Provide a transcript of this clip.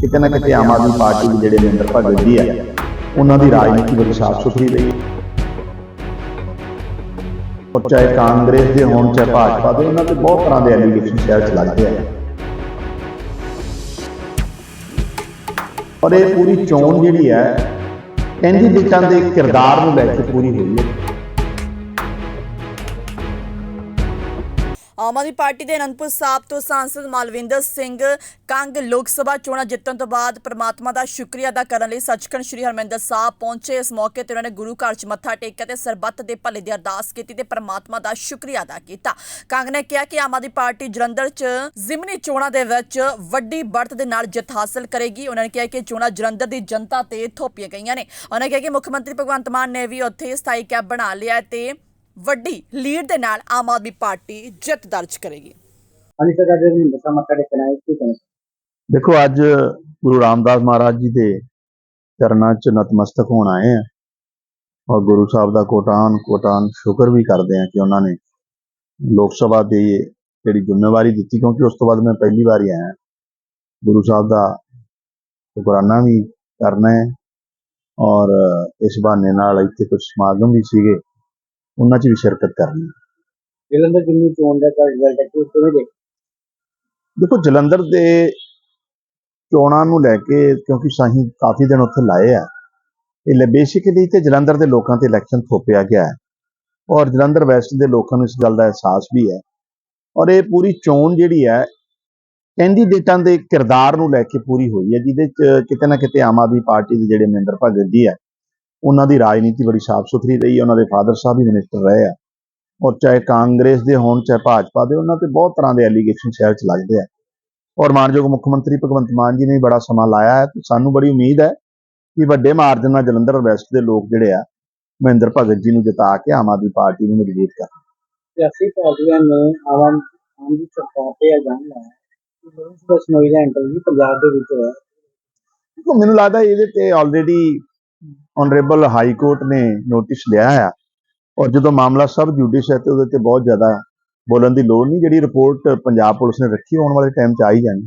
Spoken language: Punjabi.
ਕਿਤੇ ਨਾ ਕਿਤੇ ਆਮ ਆਦਮੀ ਪਾਰਟੀ ਦੇ ਜਿਹੜੇ ਮੈਂਬਰ ਭਗਤ ਜੀ ਆ, ਉਹਨਾਂ ਦੀ ਰਾਜਨੀਤੀ ਬੜੀ ਸਾਫ਼ ਸੁਥਰੀ ਰਹੀ। ਔਰ ਚਾਹੇ ਕਾਂਗਰਸ ਦੇ ਹੋਣ, ਚਾਹੇ ਭਾਜਪਾ ਦੇ, ਉਹਨਾਂ ਤੇ ਬਹੁਤ ਤਰ੍ਹਾਂ ਦੇ ਐਲੀਗੇਸ਼ਨ ਸ਼ਹਿਰ ਚ ਲੱਗਦੇ ਆ। ਔਰ ਇਹ ਪੂਰੀ ਚੋਣ ਜਿਹੜੀ ਹੈ ਕੈਂਡੀਡੇਟਾਂ ਦੇ ਕਿਰਦਾਰ ਨੂੰ ਲੈ ਕੇ ਪੂਰੀ ਹੋਈ ਹੈ। ਆਮ ਆਦਮੀ ਪਾਰਟੀ ਦੇ ਅਨੰਦਪੁਰ ਸਾਹਿਬ ਤੋਂ ਸਾਂਸਦ ਮਾਲਵਿੰਦਰ ਸਿੰਘ ਕੰਗ ਲੋਕ ਸਭਾ ਚੋਣਾਂ ਜਿੱਤਣ ਤੋਂ ਬਾਅਦ ਪ੍ਰਮਾਤਮਾ ਦਾ ਸ਼ੁਕਰੀਆ ਅਦਾ ਕਰਨ ਲਈ ਸੱਚਖੰਡ ਸ੍ਰੀ ਹਰਮੰਦਰ ਸਾਹਿਬ ਪਹੁੰਚੇ। ਇਸ ਮੌਕੇ ਤੇ ਉਹਨਾਂ ਨੇ ਗੁਰੂ ਘਰ 'ਚ ਮੱਥਾ ਟੇਕਿਆ ਤੇ ਸਰਬੱਤ ਦੇ ਭਲੇ ਦੀ ਅਰਦਾਸ ਕੀਤੀ ਤੇ ਪ੍ਰਮਾਤਮਾ ਦਾ ਸ਼ੁਕਰੀਆ ਅਦਾ ਕੀਤਾ। ਕੰਗ ਨੇ ਕਿਹਾ ਕਿ ਆਮ ਆਦਮੀ ਪਾਰਟੀ ਜਲੰਧਰ 'ਚ ਜ਼ਿਮਨੀ ਚੋਣਾਂ ਦੇ ਵਿੱਚ ਵੱਡੀ ਬੜਤ ਦੇ ਨਾਲ ਜਿੱਤ ਹਾਸਲ ਕਰੇਗੀ। ਉਹਨਾਂ ਨੇ ਕਿਹਾ ਕਿ ਚੋਣਾਂ ਜਲੰਧਰ ਦੀ ਜਨਤਾ ਤੇ ਥੋਪੀਆਂ ਗਈਆਂ ਨੇ। ਉਹਨਾਂ ਨੇ ਕਿਹਾ ਕਿ ਮੁੱਖ ਮੰਤਰੀ ਭਗਵੰਤ ਮਾਨ ਨੇ ਵੀ ਉੱਥੇ ਸਥਾਈ ਕੈਬ ਬਣਾ ਲਿਆ ਤੇ ਵੱਡੀ ਲੀਡ ਦੇ ਨਾਲ ਆਮ ਆਦਮੀ ਪਾਰਟੀ ਜਿੱਤ ਦਰਜ ਕਰੇਗੀ। ਹਾਂਜੀ ਸਰ ਅੱਜ ਹਰਿੰਦਰ ਸਾਹਿਬ ਮੱਥਾ ਟੇਕਣਾ ਹੈ ਕੀ ਕਹਿਣਾ ਦੇਖੋ ਅੱਜ ਗੁਰੂ ਰਾਮਦਾਸ ਮਹਾਰਾਜ ਜੀ ਦੇ ਚਰਨਾਂ 'ਚ ਨਤਮਸਤਕ ਹੋਣ ਆਏ ਆ। ਔਰ ਗੁਰੂ ਸਾਹਿਬ ਦਾ ਕੋਟਾਨ ਕੋਟਾਨ ਸ਼ੁਕਰ ਵੀ ਕਰਦੇ ਆ ਕਿ ਉਹਨਾਂ ਨੇ ਲੋਕ ਸਭਾ ਦੀ ਜਿਹੜੀ ਜ਼ਿੰਮੇਵਾਰੀ ਦਿੱਤੀ ਕਿਉਂਕਿ ਉਸ ਤੋਂ ਬਾਅਦ ਮੈਂ ਪਹਿਲੀ ਵਾਰ ਹੀ ਆਇਆ। ਗੁਰੂ ਸਾਹਿਬ ਦਾ ਸ਼ੁਕਰਾਨਾ ਵੀ ਕਰਨਾ ਹੈ। ਔਰ ਇਸ ਬਹਾਨੇ ਨਾਲ ਇੱਥੇ ਕੁਝ ਸਮਾਗਮ ਵੀ ਸੀਗੇ। ਉਹਨਾਂ 'ਚ ਵੀ ਸ਼ਿਰਕਤ ਕਰਨੀ ਜਲੰਧਰ ਜਿੰਨੀ ਚੋਣ ਦਾ ਰਿਜ਼ਲਟ ਹੈ ਕਿ ਕਿਵੇਂ ਦੇਖ? ਦੇਖੋ ਜਲੰਧਰ ਦੇ ਚੋਣਾਂ ਨੂੰ ਲੈ ਕੇ ਕਿਉਂਕਿ ਸਾਹੀਂ ਕਾਫੀ ਦਿਨ ਉੱਥੇ ਲਾਏ ਆ ਇਹ ਬੇਸਿਕਲੀ ਤੇ ਜਲੰਧਰ ਦੇ ਲੋਕਾਂ ਤੇ ਇਲੈਕਸ਼ਨ ਥੋਪਿਆ ਗਿਆ ਹੈ। ਔਰ ਜਲੰਧਰ ਵੈਸਟ ਦੇ ਲੋਕਾਂ ਨੂੰ ਇਸ ਗੱਲ ਦਾ ਅਹਿਸਾਸ ਵੀ ਹੈ। ਔਰ ਇਹ ਪੂਰੀ ਚੋਣ ਜਿਹੜੀ ਹੈ ਕੈਂਡੀਡੇਟਾਂ ਦੇ ਕਿਰਦਾਰ ਨੂੰ ਲੈ ਕੇ ਪੂਰੀ ਹੋਈ ਹੈ ਜਿਹਦੇ ਚ ਕਿਤੇ ਨਾ ਕਿਤੇ ਆਮ ਆਦਮੀ ਪਾਰਟੀ ਦੇ ਜਿਹੜੇ ਮੈਂਬਰ ਭਗਤ ਜੀ ਹੈ ਉਹਨਾਂ ਦੀ ਰਾਜਨੀਤੀ ਬੜੀ ਸਾਫ਼ ਸੁਥਰੀ ਰਹੀ ਹੈ ਉਹਨਾਂ ਦੇ ਫਾਦਰ ਸਾਹਿਬ ਵੀ ਮਿਨਿਸਟਰ ਰਹੇ ਆ। ਔਰ ਚਾਹੇ ਕਾਂਗਰਸ ਦੇ ਹੋਣ ਚਾਹੇ ਭਾਜਪਾ ਦੇ ਉਹਨਾਂ ਤੇ ਬਹੁਤ ਤਰ੍ਹਾਂ ਦੇ ਐਲੀਗੇਸ਼ਨ ਸ਼ਹਿਰ ਚ ਲੱਗਦੇ ਆ। ਔਰ ਮਾਨਯੋਗ ਮੁੱਖ ਮੰਤਰੀ ਭਗਵੰਤ ਮਾਨ ਜੀ ਨੇ ਵੀ ਬੜਾ ਸਮਾਂ ਲਾਇਆ ਹੈ ਤੇ ਸਾਨੂੰ ਬੜੀ ਉਮੀਦ ਹੈ ਕਿ ਵੱਡੇ ਮਾਰਜਨ ਨਾਲ ਜਲੰਧਰ ਵੈਸਟ ਦੇ ਲੋਕ ਜਿਹੜੇ ਆ ਮਹਿੰਦਰ ਭਗਤ ਜੀ ਨੂੰ ਜਿਤਾ ਕੇ ਆਮ ਆਦਮੀ ਪਾਰਟੀ ਨੂੰ ਮਜ਼ਬੂਤ ਕਰ ਸਿਆਸੀ ਪਾਰਟੀਆਂ ਨੇ ਆਵਾਮ ਆਮ ਦੀ ਸਰਕਾਰ ਤੇ ਇਲਜ਼ਾਮ ਲਾਇਆ ਕਿ ਲੋਕ ਬਸ ਨੋਈ ਦਾ ਇੰਟਰਵਿਊ ਪੰਜਾਬ ਦੇ ਵਿੱਚ ਹੋਇਆ। ਦੇਖੋ ਮੈਨੂੰ ਲੱਗਦਾ ਇਹਦੇ ਤੇ ਆਲਰੇਡੀ ਆਨਰੇਬਲ ਹਾਈ ਕੋਰਟ ਨੇ ਨੋਟਿਸ ਲਿਆ ਆ ਔਰ ਜਦੋਂ ਮਾਮਲਾ ਸਭ ਜੁਡਿਸ਼ ਹੈ ਤੇ ਉਹਦੇ ਤੇ ਬਹੁਤ ਜ਼ਿਆਦਾ ਬੋਲਣ ਦੀ ਲੋੜ ਨਹੀਂ, ਜਿਹੜੀ ਰਿਪੋਰਟ ਪੰਜਾਬ ਪੁਲਿਸ ਨੇ ਰੱਖੀ ਆਉਣ ਵਾਲੇ ਟਾਈਮ 'ਚ ਆ ਹੀ ਜਾਣੀ।